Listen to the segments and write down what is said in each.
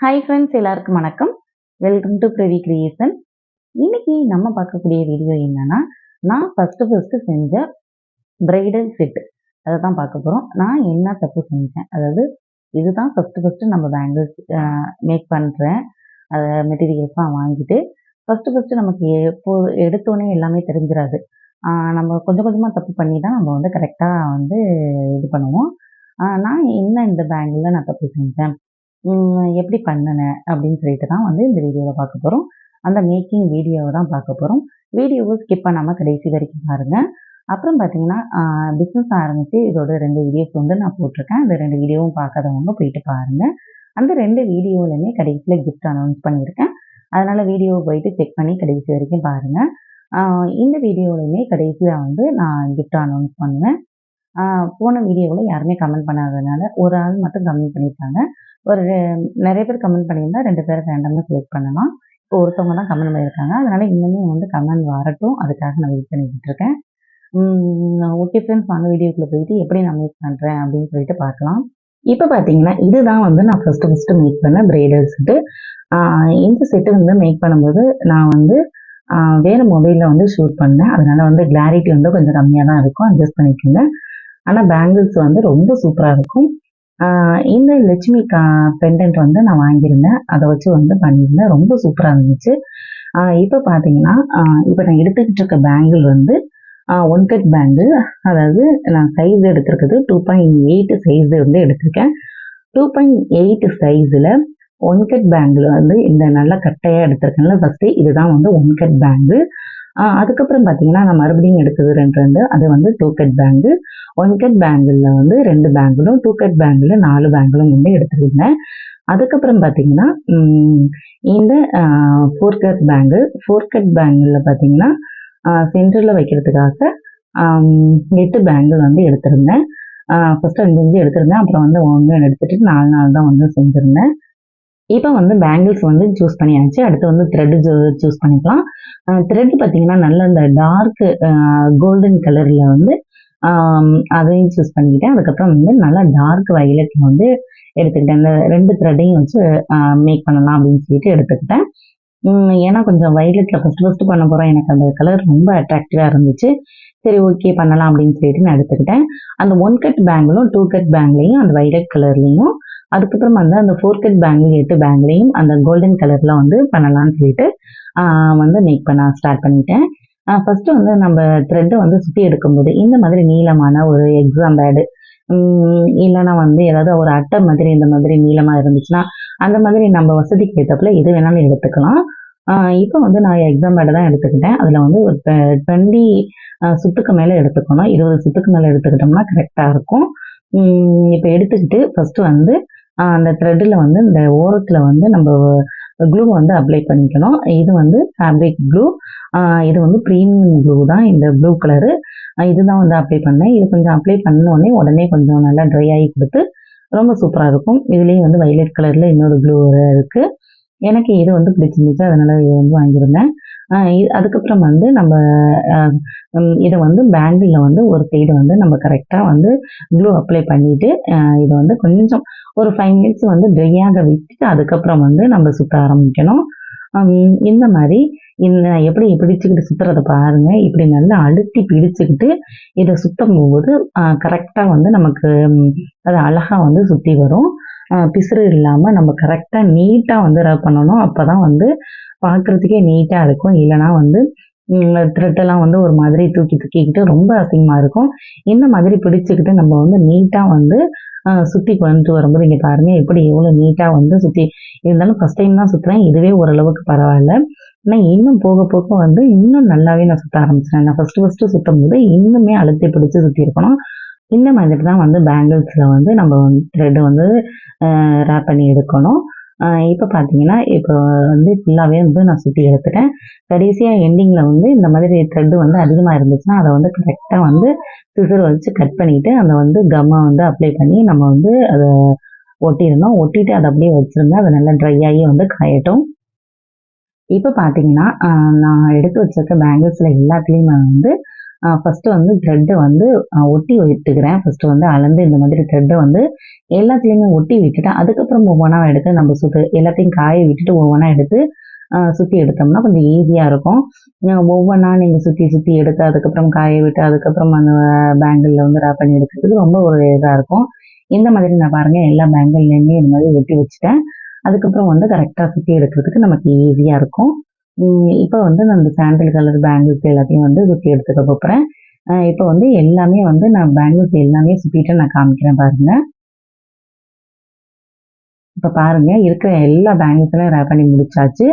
Hi friends எல்லாருக்கும் வணக்கம். Welcome to Pravi creation இன்னைக்கு நம்ம பார்க்கக்கூடிய வீடியோ என்னன்னா நான் ஃபஸ்ட்டு ஃபஸ்ட்டு செஞ்ச பிரைடல் செட் அதை தான் பார்க்க போகிறோம் நான் என்ன தப்பு செஞ்சேன்? அதாவது இதுதான் ஃபஸ்ட்டு ஃபஸ்ட்டு நம்ம பேங்கிள்ஸ் மேக் பண்ணுறேன் அதை மெட்டீரியல்ஸ்லாம் வாங்கிட்டு ஃபஸ்ட்டு ஃபஸ்ட்டு நமக்கு எப்போ எடுத்தோடனே எல்லாமே தெரிஞ்சிடாது நம்ம கொஞ்சம் கொஞ்சமாக தப்பு பண்ணி தான் நம்ம வந்து கரெக்டாக வந்து இது பண்ணுவோம். நான் என்ன இந்த பேங்கிளில் நான் தப்பு செஞ்சேன்? எப்படி பண்ணினேன் அப்படின்னு சொல்லிட்டு தான் வந்து இந்த வீடியோவில் பார்க்க போகிறோம் அந்த மேக்கிங் வீடியோவை தான் பார்க்க போகிறோம் வீடியோவை ஸ்கிப் பண்ணாமல் கடைசி வரைக்கும் பாருங்கள் அப்புறம் பார்த்தீங்கன்னா பிஸ்னஸ் ஆரம்பித்து இதோட ரெண்டு வீடியோஸ் வந்து நான் போட்டிருக்கேன். அந்த ரெண்டு வீடியோவும் பார்க்காதவங்க போயிட்டு பாருங்கள் அந்த ரெண்டு வீடியோலையுமே கடைசியில் கிஃப்ட் அனௌன்ஸ் பண்ணியிருக்கேன். அதனால் வீடியோவை போயிட்டு செக் பண்ணி கடைசி வரைக்கும் பாருங்கள் இந்த வீடியோலையுமே கடைசியில் வந்து நான் கிஃப்ட் அனௌன்ஸ் பண்ணுவேன். போன வீடியோவில் யாருமே கமெண்ட் பண்ணாததுனால ஒரு ஆள் மட்டும் கமெண்ட் பண்ணியிருக்காங்க ஒரு நிறைய பேர் கமெண்ட் பண்ணியிருந்தா ரெண்டு பேரை ரேண்டமாக செலக்ட் பண்ணலாம். இப்போ ஒருத்தவங்க தான் கமெண்ட் பண்ணியிருக்காங்க. அதனால இன்னுமே வந்து கமெண்ட் வரட்டும். அதுக்காக நான் வெயிட் பண்ணிக்கிட்டு இருக்கேன். ஓகே ஃப்ரெண்ட்ஸ் வாங்க வீடியோக்குள்ளே போயிட்டு எப்படி நான் மேக் பண்ணுறேன் அப்படின்னு சொல்லிட்டு பார்க்கலாம். இப்போ பார்த்தீங்கன்னா இதுதான் வந்து நான் ஃபஸ்ட்டு ஃபஸ்ட்டு மேக் பண்ண பிரைடல் செட்டு இந்த செட்டு வந்து மேக் பண்ணும்போது நான் வந்து வேறு மொபைலில் வந்து ஷூட் பண்ணேன். அதனால் வந்து கிளாரிட்டி வந்து கொஞ்சம் கம்மியாக தான் இருக்கும். அட்ஜஸ்ட் பண்ணிக்கோங்க. ஆனால் பேங்கிள்ஸ் வந்து ரொம்ப சூப்பராக இருக்கும். இந்த லட்சுமி கா பெண்டன்ட் வந்து நான் வாங்கியிருந்தேன். அதை வச்சு வந்து பண்ணியிருந்தேன். ரொம்ப சூப்பராக இருந்துச்சு. இப்போ பார்த்தீங்கன்னா இப்போ நான் எடுத்துக்கிட்டு இருக்க பேங்கிள் வந்து ஒன் கட் பேங்கிள் அதாவது நான் சைஸ் எடுத்திருக்குது டூ பாயிண்ட் எயிட் சைஸ் வந்து எடுத்திருக்கேன். டூ பாயிண்ட் எயிட் சைஸில் ஒன் கட் பேங்கிள் வந்து இந்த நல்ல கட்டையாக எடுத்திருக்கேன்ல ஃபஸ்ட்டு இதுதான் வந்து ஒன் கட் பேங்கிள் அதுக்கப்புறம் பார்த்தீங்கன்னா நான் மறுபடியும் எடுத்தது ரெண்டு ரெண்டு. அது வந்து two cut bangle one cut பேங்கில் வந்து ரெண்டு பேங்கிலும் டூ கட் பேங்கில் நாலு பேங்கிலும் வந்து எடுத்துருந்தேன். அதுக்கப்புறம் பார்த்தீங்கன்னா இந்த four cut bangle four cut பேங்கில் பார்த்தீங்கன்னா சென்டரில் வைக்கிறதுக்காக எட்டு பேங்கில் வந்து எடுத்திருந்தேன். ஃபஸ்ட்டு அஞ்சு அஞ்சு எடுத்திருந்தேன். அப்புறம் வந்து ஒன்று எடுத்துட்டு நாலு நாள் தான் வந்து செஞ்சுருந்தேன். இப்போ வந்து பேங்கிள்ஸ் வந்து சூஸ் பண்ணியாச்சு. அடுத்து வந்து த்ரெட்டு சூஸ் பண்ணிக்கலாம். த்ரெட் பார்த்தீங்கன்னா நல்ல இந்த டார்க் கோல்டன் கலரில் வந்து அதையும் சூஸ் பண்ணிக்கிட்டேன். அதுக்கப்புறம் வந்து நல்லா டார்க் வயலட் வந்து எடுத்துக்கிட்டேன். இந்த ரெண்டு த்ரெட்டையும் வச்சு மேக் பண்ணலாம் அப்படின்னு சொல்லிட்டு எடுத்துக்கிட்டேன். ஏன்னா கொஞ்சம் வயலட்டில் ஃபஸ்ட்டு ஃபஸ்ட்டு பண்ண போகிறோம் எனக்கு அந்த கலர் ரொம்ப அட்ராக்டிவாக இருந்துச்சு. சரி ஓகே பண்ணலாம் அப்படின்னு சொல்லிட்டு நான் எடுத்துக்கிட்டேன். அந்த ஒன் கட் பேங்கிலும் டூ கட் பேங்க்லையும் அந்த வைலட் கலர்லையும் அதுக்கப்புறம் வந்து அந்த ஃபோர் கட் பேங்கில் எட்டு பேங்க்லையும் அந்த கோல்டன் கலர்ல வந்து பண்ணலாம்னு சொல்லிட்டு வந்து மேக் பண்ண ஸ்டார்ட் பண்ணிட்டேன். ஃபர்ஸ்ட் வந்து நம்ம த்ரெட்டை வந்து சுற்றி எடுக்கும்போது இந்த மாதிரி நீளமான ஒரு எக்ஸாம் பேடு இல்லைன்னா வந்து ஏதாவது ஒரு அட்டை மாதிரி இந்த மாதிரி நீளமாக இருந்துச்சுன்னா அந்த மாதிரி நம்ம வசதிக்கு ஏற்றப்பல எது வேணாலும் எடுத்துக்கலாம். இப்போ வந்து நான் எக்ஸாம் பேடை தான் எடுத்துக்கிட்டேன். அதில் வந்து ஒரு டுவெண்ட்டி சுத்துக்கு மேலே எடுத்துக்கணும். இருபது சுத்துக்கு மேலே எடுத்துக்கிட்டோம்னா கரெக்டாக இருக்கும். இப்போ எடுத்துக்கிட்டு ஃபஸ்ட்டு வந்து அந்த த்ரெட்டில் வந்து இந்த ஓரத்தில் வந்து நம்ம க்ளூ வந்து அப்ளை பண்ணிக்கணும். இது வந்து ஃபேப்ரிக் க்ளூ இது வந்து ப்ரீமியம் க்ளூ தான். இந்த ப்ளூ கலரு இதுதான் வந்து அப்ளை பண்ணேன். இது கொஞ்சம் அப்ளை பண்ண உடனே உடனே கொஞ்சம் நல்லா ட்ரை ஆகி கொடுத்து ரொம்ப சூப்பராக இருக்கும். இதுலேயும் வந்து வைலட் கலரில் இன்னொரு ப்ளூ இருக்குது எனக்கு இது வந்து பிடிச்சிருந்துச்சு அதனால இது வந்து வாங்கியிருந்தேன். அதுக்கப்புறம் வந்து நம்ம இதை வந்து பேங்கிளில் வந்து ஒரு சைடு வந்து நம்ம கரெக்டாக வந்து க்ளூ அப்ளை பண்ணிட்டு இதை வந்து கொஞ்சம் ஒரு ஃபைவ் மினிட்ஸ் வந்து ட்ரையாக விட்டுட்டு அதுக்கப்புறம் வந்து நம்ம சுற்ற ஆரம்பிக்கணும். இந்த மாதிரி இந்த எப்படி பிடிச்சிக்கிட்டு சுற்றுறத பாருங்க. இப்படி நல்லா அழுத்தி பிடிச்சிக்கிட்டு இதை சுற்றும் போது கரெக்டாக வந்து நமக்கு அது அழகாக வந்து சுற்றி வரும். பிசுறு இல்லாமல் நம்ம கரெக்டாக நீட்டாக வந்து ரப் பண்ணணும். அப்போ தான் வந்து பார்க்குறதுக்கே நீட்டாக இருக்கும். இல்லைனா வந்து த்ரெட்டெல்லாம் வந்து ஒரு மாதிரி தூக்கி தூக்கிக்கிட்டு ரொம்ப அசிங்கமாக இருக்கும். இந்த மாதிரி பிடிச்சிக்கிட்டு நம்ம வந்து நீட்டாக வந்து சுற்றி கொண்டு வரும்போது இங்கே பாருங்க எப்படி எவ்வளோ நீட்டாக வந்து சுற்றி இருந்தாலும் ஃபஸ்ட் டைம் தான் சுற்றுறேன் இதுவே ஓரளவுக்கு பரவாயில்ல. ஆனால் இன்னும் போக போக வந்து இன்னும் நல்லாவே நான் சுற்ற ஆரம்பிச்சேன் நான் ஃபஸ்ட்டு ஃபஸ்ட்டு சுற்றும் போது இன்னுமே அழுத்தி பிடிச்சி சுற்றி இருக்கணும் இந்த மாதிரி தான் வந்து பேங்கிள்ஸில் வந்து நம்ம வந்து த்ரெட் வந்து ரேப் பண்ணி எடுக்கணும். இப்போ பார்த்தீங்கன்னா இப்போ வந்து ஃபுல்லாகவே வந்து நான் சுற்றி எடுத்துட்டேன். கடைசியாக எண்டிங்கில் வந்து இந்த மாதிரி த்ரெட்டு வந்து அதிகமாக இருந்துச்சுன்னா அதை வந்து கரெக்டாக வந்து சிசர் வச்சு கட் பண்ணிவிட்டு அந்த வந்து கம்மை வந்து அப்ளை பண்ணி நம்ம வந்து அதை ஒட்டியிருந்தோம் ஒட்டிட்டு அதை அப்படியே வச்சுருந்தா அது நல்லா ட்ரை ஆகி வந்து காயட்டும். இப்போ பார்த்தீங்கன்னா நான் எடுத்து வச்சிருக்க பேங்கிள்ஸில் எல்லாத்துலேயுமே வந்து ஃபஸ்ட்டு வந்து த்ரெட்டை வந்து ஒட்டி விட்டுக்கிறேன். ஃபஸ்ட்டு வந்து அளந்து இந்த மாதிரி த்ரெட்டை வந்து எல்லாத்துலேயுமே ஒட்டி விட்டுட்டேன் அதுக்கப்புறம் ஒவ்வொன்றா எடுத்து நம்ம சுற்று எல்லாத்தையும் காய விட்டுட்டு ஒவ்வொன்றா எடுத்து சுற்றி எடுத்தோம்னா கொஞ்சம் ஈஸியாக இருக்கும். ஒவ்வொன்றா நீங்கள் சுற்றி சுற்றி எடுத்து, அதுக்கப்புறம் காய விட்டு, அதுக்கப்புறம் அந்த பேங்கிளில் வந்து ரா பண்ணி எடுக்கிறதுக்கு ரொம்ப ஒரு இதாக இருக்கும். இந்த மாதிரி நான் பாருங்கள் எல்லா பேங்கிள்லேயுமே இந்த மாதிரி ஒட்டி வச்சுட்டேன். அதுக்கப்புறம் வந்து கரெக்டாக சுற்றி எடுக்கிறதுக்கு நமக்கு ஈஸியாக இருக்கும். இப்போ வந்து நான் இந்த சாண்டில் கலர் பேங்கிள்ஸ் எல்லாத்தையும் வந்து சுற்றி எடுத்துக்க போகிறேன் இப்போ வந்து எல்லாமே வந்து நான் பேங்கிள்ஸ் எல்லாமே சுற்றிட்டு நான் காமிக்கிறேன் பாருங்க. இப்போ பாருங்க இருக்கிற எல்லா பேங்கிள்ஸுமே ரேப் பண்ணி முடிச்சாச்சு.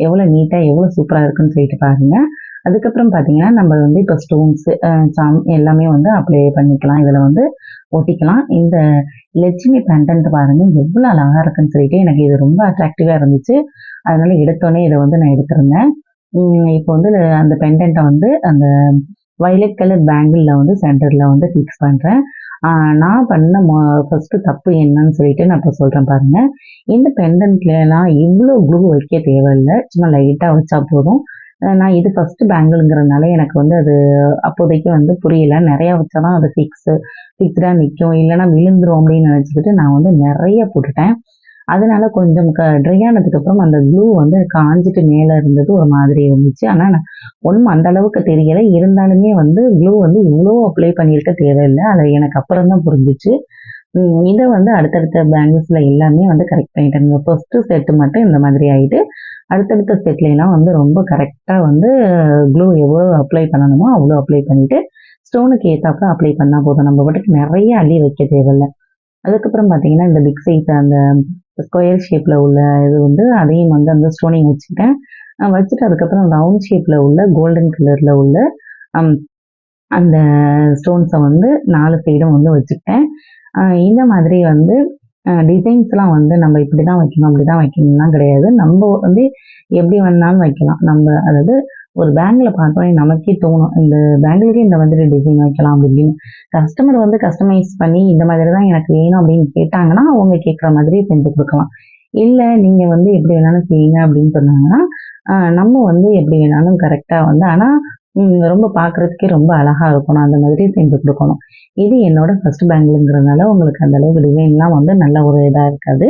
எவ்வளோ நீட்டாக எவ்வளோ சூப்பராக இருக்குன்னு சொல்லிட்டு பாருங்க. அதுக்கப்புறம் பார்த்தீங்கன்னா, நம்ம வந்து இப்போ ஸ்டோன்ஸ் சாம் எல்லாமே வந்து அப்ளை பண்ணிக்கலாம். இதில் வந்து ஒட்டிக்கலாம். இந்த லட்சுமி பேண்டன்ட் பாருங்கள் எவ்வளோ அழகாக இருக்குன்னு சொல்லிட்டு எனக்கு இது ரொம்ப அட்ராக்டிவாக இருந்துச்சு. அதனால எடுத்தோடனே இதை வந்து நான் எடுத்திருந்தேன். இப்போ வந்து அந்த பெண்டன்ட்ட வந்து அந்த வயலட் கலர் பேங்கிளில் வந்து சென்டரில் வந்து ஃபிக்ஸ் பண்ணுறேன் நான் பண்ண மொ ஃபர்ஸ்ட்டு தப்பு என்னன்னு சொல்லிட்டு நான் இப்போ சொல்கிறேன் பாருங்கள் இந்த பெண்டன்ட்லலாம் இவ்வளோ க்ளூ வைக்க தேவையில்லை சும்மா லைட்டாக வச்சா போதும். நான் இது ஃபர்ஸ்ட்டு பேங்கிள்ங்கிறதுனால எனக்கு வந்து அது அப்போதைக்கு வந்து புரியல. நிறையா வச்சா தான் அது ஃபிக்ஸு ஃபிக்ஸ்டாக நிற்கும் இல்லைனா விழுந்துரும் அப்படின்னு நினச்சிக்கிட்டு நான் வந்து நிறைய போட்டுட்டேன். அதனால கொஞ்சம் க ட்ரை ஆனதுக்கப்புறம் அந்த க்ளூ வந்து காஞ்சிட்டு மேலே இருந்தது ஒரு மாதிரி இருந்துச்சு. ஆனால் நான் ஒன்றும் அந்த அளவுக்கு தெரியலை இருந்தாலுமே வந்து க்ளூ வந்து இவ்வளோ அப்ளை பண்ணியிருக்க தேவையில்லை அது எனக்கு அப்புறம் தான் புரிஞ்சிச்சு இதை வந்து அடுத்தடுத்த பேங்கிள்ஸில் எல்லாமே வந்து கரெக்ட் பண்ணிட்டேங்க. ஃபஸ்ட்டு செட்டு மட்டும் இந்த மாதிரி ஆகிட்டு அடுத்தடுத்த செட்லலாம் வந்து ரொம்ப கரெக்டாக வந்து க்ளூ எவ்வளோ அப்ளை பண்ணணுமோ அவ்வளோ அப்ளை பண்ணிவிட்டு ஸ்டோனுக்கு ஏத்தாப்புல அப்ளை பண்ணால் போதும். நம்ம பாட்டுக்கு நிறைய அள்ளி வைக்க தேவையில்ல. அதுக்கப்புறம் பார்த்தீங்கன்னா, இந்த பிக் சைஸ் அந்த ஸ்கொயர் ஷேப்பில் உள்ள இது வந்து அதையும் வந்து அந்த ஸ்டோனையும் வச்சுக்கிட்டேன். வச்சுட்டு அதுக்கப்புறம் ரவுண்ட் ஷேப்பில் உள்ள கோல்டன் கலரில் உள்ள அந்த ஸ்டோன்ஸை வந்து நாலு சைடும் வந்து வச்சுக்கிட்டேன். இந்த மாதிரி வந்து டிசைன்ஸ்லாம் வந்து நம்ம இப்படி தான் வைக்கணும், அப்படிதான் வைக்கணும்லாம் கிடையாது. நம்ம வந்து எப்படி வேணாலும் வைக்கலாம். நம்ம அதாவது ஒரு பேங்கில் பார்த்தோன்னே நமக்கே தோணும். இந்த பேங்கிலுக்கே இந்த மாதிரி டிசைன் வைக்கலாம் அப்படின்னு கஸ்டமர் வந்து கஸ்டமைஸ் பண்ணி இந்த மாதிரி தான் எனக்கு வேணும் அப்படின்னு கேட்டாங்கன்னா, அவங்க கேட்குற மாதிரி செஞ்சு கொடுக்கலாம் இல்லை நீங்கள் வந்து எப்படி வேணாலும் செய்யுங்க அப்படின்னு சொன்னாங்கன்னா, நம்ம வந்து எப்படி வேணாலும் கரெக்டாக வந்து ஆனால் ரொம்ப பார்க்குறதுக்கே ரொம்ப அழகாக இருக்கணும். அந்த மாதிரி செஞ்சு கொடுக்கணும் இது என்னோட ஃபர்ஸ்ட் பேங்கிளுங்கிறதுனால உங்களுக்கு அந்த அளவுக்கு டிசைன்லாம் வந்து நல்ல ஒரு இதாக இருக்காது.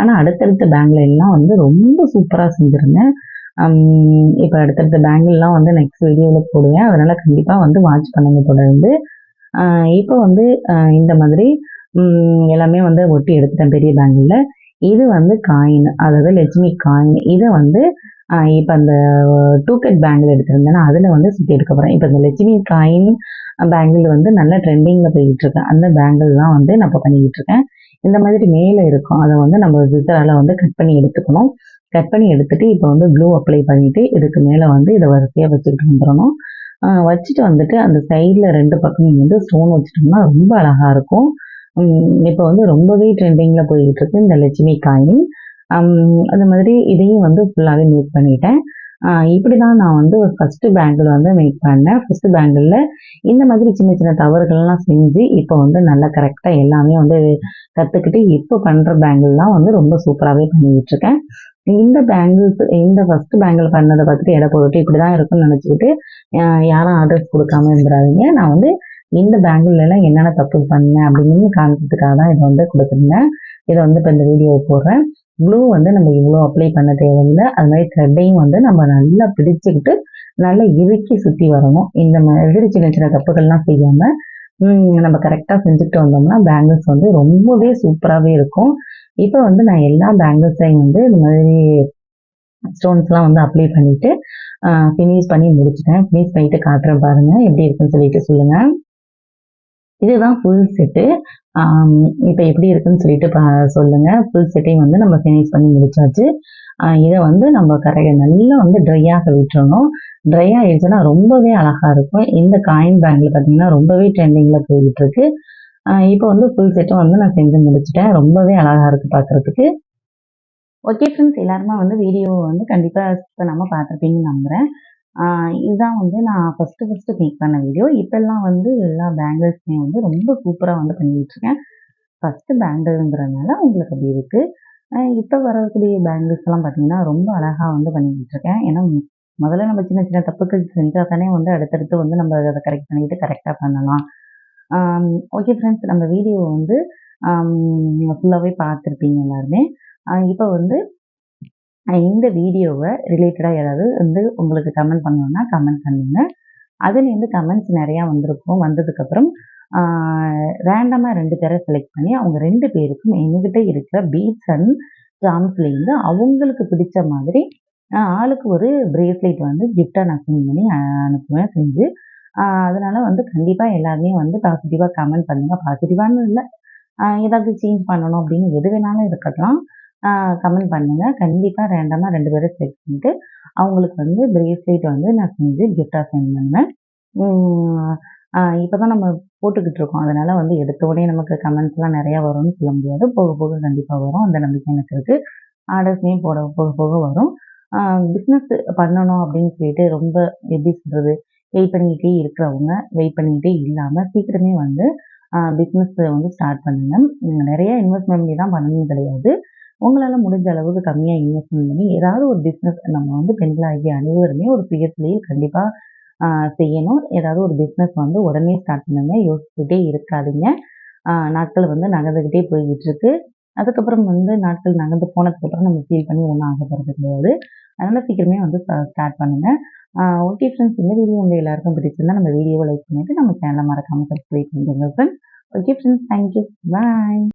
ஆனால் அடுத்தடுத்த பேங்கிள் எல்லாம் வந்து ரொம்ப சூப்பராக செஞ்சுருந்தேன் இப்போ அடுத்தடுத்த பேங்கிள்லாம் வந்து நெக்ஸ்ட் வீடியோவில் போடுவேன். அதனால் கண்டிப்பாக வந்து வாட்ச் பண்ணுங்க தொடர்ந்து. இப்போ வந்து இந்த மாதிரி எல்லாமே வந்து ஒட்டி எடுத்துட்டேன் பெரிய பேங்கிளில் இது வந்து காயின் அதாவது லட்சுமி காயின். இதை வந்து இப்போ இப்ப அந்த 2 கட் பேங்கிள் எடுத்திருந்தேன்னா, அதுல வந்து சுத்தி எடுக்க போறேன். இப்ப இந்த லட்சுமி காயின் பேங்கிள் வந்து நல்ல ட்ரெண்டிங்ல இருக்கேன் அந்த பேங்கிள் தான் வந்து நான் பண்ணிக்கிட்டு இருக்கேன். இந்த மாதிரி மேல இருக்கும். அதை வந்து நம்ம சிசரால வந்து கட் பண்ணி எடுத்துக்கணும். கட் பண்ணி எடுத்துட்டு, இப்போ வந்து ப்ளூ அப்ளை பண்ணிட்டு, இதுக்கு மேல வந்து இதை வரிசையா வச்சுக்கிட்டு வந்துடணும் வச்சுட்டு வந்துட்டு அந்த சைடில் ரெண்டு பக்கமும் வந்து ஸ்டோன் வச்சுட்டோம்னா ரொம்ப அழகாக இருக்கும். இப்போ வந்து ரொம்பவே ட்ரெண்டிங்கில் போய்கிட்டு இருக்கு இந்த லட்சுமி காயின். அது அந்த மாதிரி இதையும் வந்து ஃபுல்லாகவே மேக் பண்ணிட்டேன். இப்படி தான் நான் வந்து ஃபர்ஸ்ட்டு பேங்கிள் வந்து மேக் பண்ணேன். ஃபர்ஸ்ட்டு பேங்கிளில் இந்த மாதிரி சின்ன சின்ன தவறுகள்லாம் செஞ்சு, இப்போ வந்து நல்லா கரெக்டாக எல்லாமே வந்து கற்றுக்கிட்டு இப்போ பண்ணுற பேங்கிள்லாம் வந்து ரொம்ப சூப்பராகவே பண்ணிக்கிட்டு இருக்கேன். இந்த பேங்கிள்ஸ் இந்த ஃபர்ஸ்ட்டு பேங்கிள் பண்ணதை பார்த்துட்டு எடை போட்டுட்டு இப்படிதான் இருக்கும்னு நினச்சிக்கிட்டு யாரும் ஆர்டர்ஸ் கொடுக்காம இருந்துடாதீங்க நான் வந்து இந்த பேங்கிள்லலாம் என்னென்ன தப்பு பண்ணேன் அப்படின்னு காமிக்கிறதுக்காக தான் இதை வந்து கொடுத்துருந்தேன் இதை வந்து இப்போ இந்த வீடியோவ போடுறேன். ப்ளூ வந்து நம்ம இவ்வளோ அப்ளை பண்ண தேவையில்லை அது மாதிரி த்ரெட்டையும் வந்து நம்ம நல்லா பிடிச்சிக்கிட்டு நல்லா இறுக்கி சுற்றி வரணும். இந்த மாதிரி சின்ன சின்ன தப்புகள்லாம் செய்யாமல் நம்ம கரெக்டாக செஞ்சுட்டு வந்தோம்னா, பேங்கிள்ஸ் வந்து ரொம்பவே சூப்பராகவே இருக்கும். இப்போ வந்து நான் எல்லா பேங்கிள்ஸையும் வந்து இந்த மாதிரி ஸ்டோன்ஸ்லாம் வந்து அப்ளை பண்ணிவிட்டு ஃபினிஷ் பண்ணி முடிச்சுட்டேன். ஃபினிஷ் பண்ணிவிட்டு காட்டுறேன் பாருங்கள் எப்படி இருக்குன்னு சொல்லிட்டு சொல்லுங்கள் இதுதான் ஃபுல் செட்டு. இப்போ எப்படி இருக்குன்னு சொல்லிட்டு பா சொல்லுங்க. ஃபுல் செட்டையும் வந்து நம்ம ஃபினிஷ் பண்ணி முடிச்சாச்சு. இதை வந்து நம்ம கரை நல்லா வந்து ட்ரை ஆக விட்டுறணும். ட்ரை ஆகிடுச்சுன்னா ரொம்பவே அழகாக இருக்கும். இந்த காயின் பேங்கில் பார்த்தீங்கன்னா, ரொம்பவே ட்ரெண்டிங்கில் போய்க்கிட்டு இருக்கு. இப்போ வந்து ஃபுல் செட்டும் வந்து நான் செஞ்சு முடிச்சுட்டேன். ரொம்பவே அழகாக இருக்குது பார்க்குறதுக்கு ஓகே ஃப்ரெண்ட்ஸ் எல்லாருமே வந்து வீடியோவை வந்து கண்டிப்பாக ஸ்கிப் பார்த்துருப்பீங்கன்னு நம்புறேன். இதுதான் வந்து நான் ஃபர்ஸ்ட்டு ஃபஸ்ட்டு மேக் பண்ண வீடியோ. இப்போல்லாம் வந்து எல்லா பேங்கிள்ஸுமே வந்து ரொம்ப சூப்பராக வந்து பண்ணிக்கிட்டுருக்கேன். ஃபர்ஸ்ட்டு பேங்கிள்ங்கிறதுனால உங்களுக்கு அப்படி இருக்குது இப்போ வரக்கூடிய பேங்கிள்ஸ்லாம் பார்த்தீங்கன்னா, ரொம்ப அழகாக வந்து பண்ணிக்கிட்டுருக்கேன். ஏன்னா முதல்ல நம்ம சின்ன சின்ன தப்புக்கள் செஞ்சால் தானே வந்து அடுத்தடுத்து வந்து நம்ம அதை கரெக்ட் பண்ணிட்டு கரெக்டாக பண்ணலாம் ஓகே ஃப்ரெண்ட்ஸ் நம்ம வீடியோ வந்து ஃபுல்லாகவே பார்த்துருப்பீங்க எல்லாருமே இப்போ வந்து இந்த வீடியோவை ரிலேட்டடாக ஏதாவது வந்து உங்களுக்கு கமெண்ட் பண்ணணுன்னா கமெண்ட் பண்ணுங்க. அதுலேருந்து கமெண்ட்ஸ் நிறையா வந்திருக்கும். வந்ததுக்கப்புறம் ரேண்டமாக ரெண்டு பேரை செலக்ட் பண்ணி அவங்க ரெண்டு பேருக்கும் எங்ககிட்ட இருக்கிற பீட்ஸ் அண்ட் ஜாம்ஸ்லேருந்து அவங்களுக்கு பிடிச்ச மாதிரி ஆளுக்கு ஒரு பிரேஸ்லெட் வந்து கிஃப்டாக நான் சென்ட் பண்ணி அனுப்புவேன் செஞ்சு அதனால் வந்து கண்டிப்பாக எல்லாருமே வந்து பாசிட்டிவாக கமெண்ட் பண்ணுங்கள் பாசிட்டிவானு இல்லை. ஏதாவது சேஞ்ச் பண்ணணும் அப்படின்னு எது வேணாலும் இருக்கட்டும் கமெண்ட் பண்ணுங்கள் கண்டிப்பாக ரேண்டமாக ரெண்டு பேரும் செலக்ட் பண்ணிட்டு அவங்களுக்கு வந்து பிரேஸ்லெட் வந்து நான் செஞ்சு கிஃப்டாக சென்ட் பண்ணேன் இப்போ தான் நம்ம போட்டுக்கிட்டு இருக்கோம். அதனால் வந்து எடுத்த உடனே நமக்கு கமெண்ட்ஸ்லாம் நிறையா வரும்னு சொல்ல முடியாது. போக போக கண்டிப்பாக வரும். அந்த நம்பிக்கை எனக்கு இருக்குது ஆர்டர்ஸ்லேயும் போட போக போக வரும். பிஸ்னஸ் பண்ணணும் அப்படின்னு சொல்லிட்டு ரொம்ப எப்படி சொல்கிறது வெயிட் பண்ணிக்கிட்டே இருக்கிறவங்க வெயிட் பண்ணிக்கிட்டே இல்லாமல் சீக்கிரமே வந்து பிஸ்னஸ் வந்து ஸ்டார்ட் பண்ணுங்கள் நிறைய இன்வெஸ்ட்மெண்ட் தான் பண்ணணும் கிடையாது. உங்களால் முடிஞ்ச அளவுக்கு கம்மியாக இன்வெஸ்ட்மெண்ட் பண்ணி ஏதாவது ஒரு பிஸ்னஸ் நம்ம வந்து பெண்களாகிய அனைவருமே ஒரு சுயத்திலேயே கண்டிப்பாக செய்யணும். ஏதாவது ஒரு பிஸ்னஸ் வந்து உடனே ஸ்டார்ட் பண்ணுங்க. யோசிச்சுக்கிட்டே இருக்காதீங்க. நாட்கள் வந்து நகர்ந்துக்கிட்டே போய்கிட்டு இருக்கு அதுக்கப்புறம் வந்து நாட்கள் நகர்ந்து போனதுக்கப்புறம் நம்ம ஃபீல் பண்ணி ஒன்றும் ஆக போகிறது கிடையாது. அதனால் சீக்கிரமே வந்து ஸ்டார்ட் பண்ணுங்கள் ஓகே ஃப்ரெண்ட்ஸ் இந்த வீடியோ உங்கள் எல்லாருக்கும் பிடிச்சிருந்தா நம்ம வீடியோவை லைக் பண்ணிவிட்டு நம்ம சேனலை மறக்காமல் சப்ஸ்கிரைப் பண்ணிடுங்க friends okay friends thank you bye